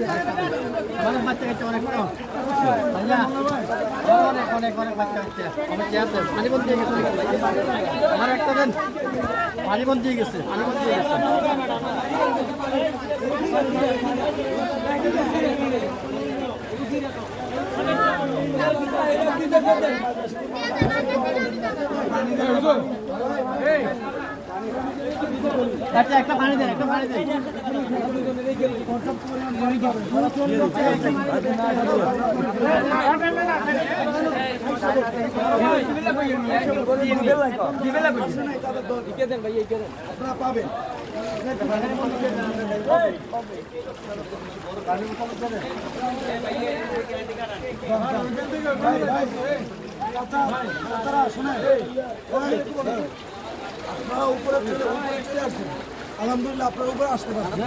অনেক বাচ্চা গেছে অনেক অনেক অনেক অনেক বাচ্চা গেছে আছে পানি দিয়ে গেছে আমার একটা দেন পানি বন্ধ দিয়ে গেছে পানি বন্ধ দিয়ে গেছে আচ্ছা একটা পানি দেন একটা পানি দেন আপনারা পাবেন শোনেন। এই, আপনারা উপরে চলে উপরে চলে আসেন। আলহামদুলিল্লাহ আপনার উপরে আসতে পারছেন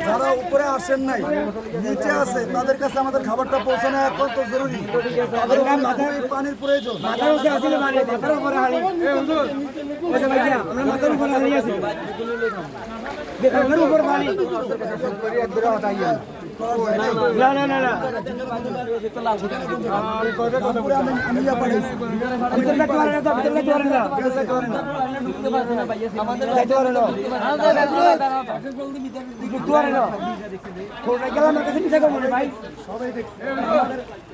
যারা উপরে আসেন নাই নিচে আছে তাদের কাছে আমাদের খাবারটা পৌঁছানো অত্যন্ত জরুরি। তাদের মাথায় পানির প্রয়োজন। তারপরে আমি মাথার উপরে না হ্যাঁ পুরো একটা মাথায় ছিঁড়ে গেছে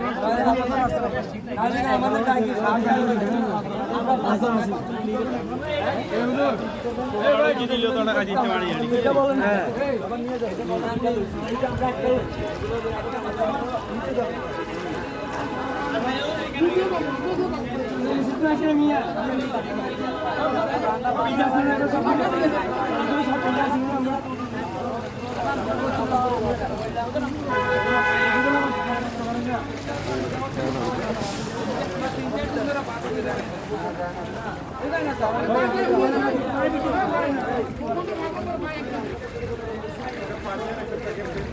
আমরা Thank you.